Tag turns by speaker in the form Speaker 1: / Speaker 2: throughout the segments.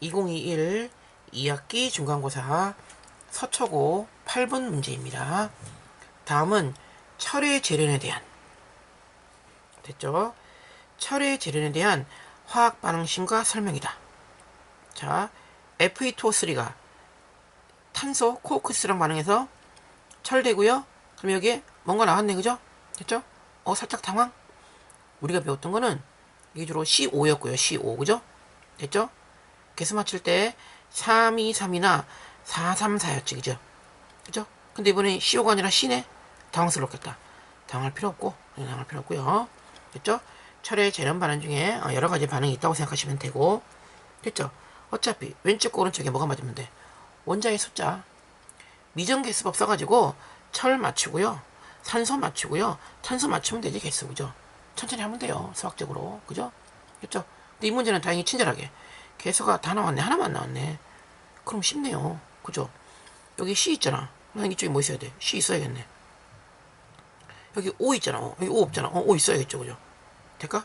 Speaker 1: 2021 2학기 중간고사 서초고 8번 문제입니다. 다음은 철의 재련에 대한 됐죠? 철의 재련에 대한 화학 반응식과 설명이다. 자, Fe2O3가 탄소 코크스랑 반응해서 철되고요. 그럼 여기에 뭔가 나왔네, 그죠? 됐죠? 어, 살짝 당황? 우리가 배웠던 거는 이게 주로 C5였고요. C5, 그죠? 됐죠? 개수 맞출 때 3, 2, 3이나 4, 3, 4였지, 그죠? 그죠? 근데 이번에 C5가 아니라 C네? 당황스럽겠다. 당할 필요 없고, 당할 필요 없고요. 됐죠? 철의 재련 반응 중에 어, 여러 가지 반응이 있다고 생각하시면 되고, 됐죠? 어차피 왼쪽과 오른쪽에 뭐가 맞으면 돼? 원자의 숫자. 미정 개수법 써가지고 철 맞추고요. 산소 맞추고요. 탄소 맞추면 되지, 개수, 그죠? 천천히 하면 돼요. 수학적으로. 그죠? 됐죠? 근데 이 문제는 다행히 친절하게. 개수가 다 나왔네. 하나만 나왔네. 그럼 쉽네요. 그죠? 여기 C 있잖아. 그럼 이쪽에 뭐 있어야 돼? C 있어야겠네. 여기 O 있잖아. 어, 여기 O 없잖아. 어, O 있어야겠죠. 그죠? 될까?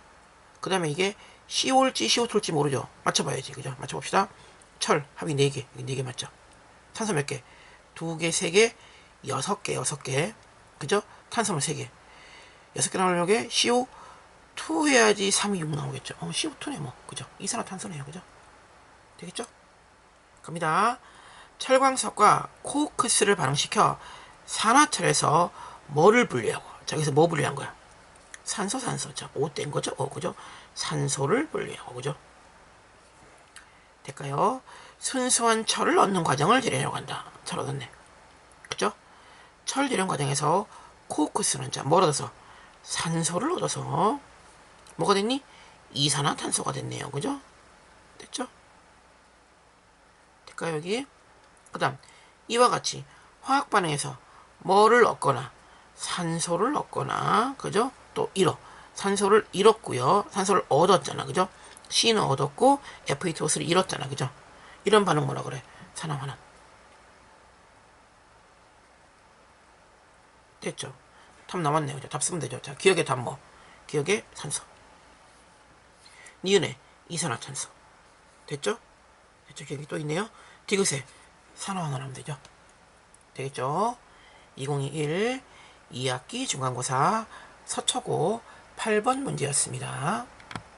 Speaker 1: 그 다음에 이게 C 올지 C 올지 모르죠. 맞춰봐야지. 그죠? 맞춰봅시다. 철 합이 4개. 여기 4개 맞죠? 탄소 몇 개? 2개, 3개, 6개, 6개. 그죠? 탄소는 3개. 6개 나오려면 여기 CO2 해야지 3이 6 나오겠죠. 어, CO2네 뭐. 그죠? 이산화탄소네요. 그죠? 되겠죠? 갑니다. 철광석과 코크스를 반응시켜 산화철에서 뭐를 분리하고 저기서 뭐 분리한 거야? 산소 산소 자, 오뗀 거죠? 어, 그죠? 산소를 분리하고 그죠? 될까요? 순수한 철을 얻는 과정을 재련이라고 한다. 철 얻었네. 그죠? 철 재련 과정에서 코크스는 자, 뭘 얻어서? 산소를 얻어서 뭐가 됐니? 이산화탄소가 됐네요. 그죠? 됐죠? 될까요, 여기? 그 다음, 이와 같이 화학 반응에서 뭐를 얻거나 산소를 얻거나, 그죠? 또 잃어. 산소를 잃었고요. 산소를 얻었잖아. 그죠? C는 얻었고 F2O3를 잃었잖아. 그죠? 이런 반응 뭐라 그래? 산화환원. 됐죠? 답 남았네요. 그죠? 답 쓰면 되죠. 자, 기억의 답 뭐? 기억의 산소. 니은의 이산화탄소. 됐죠? 됐죠? 기억이 또 있네요. 디귿의 산화환원 하면 되죠. 되겠죠? 2021 2학기 중간고사 서초고 8번 문제였습니다.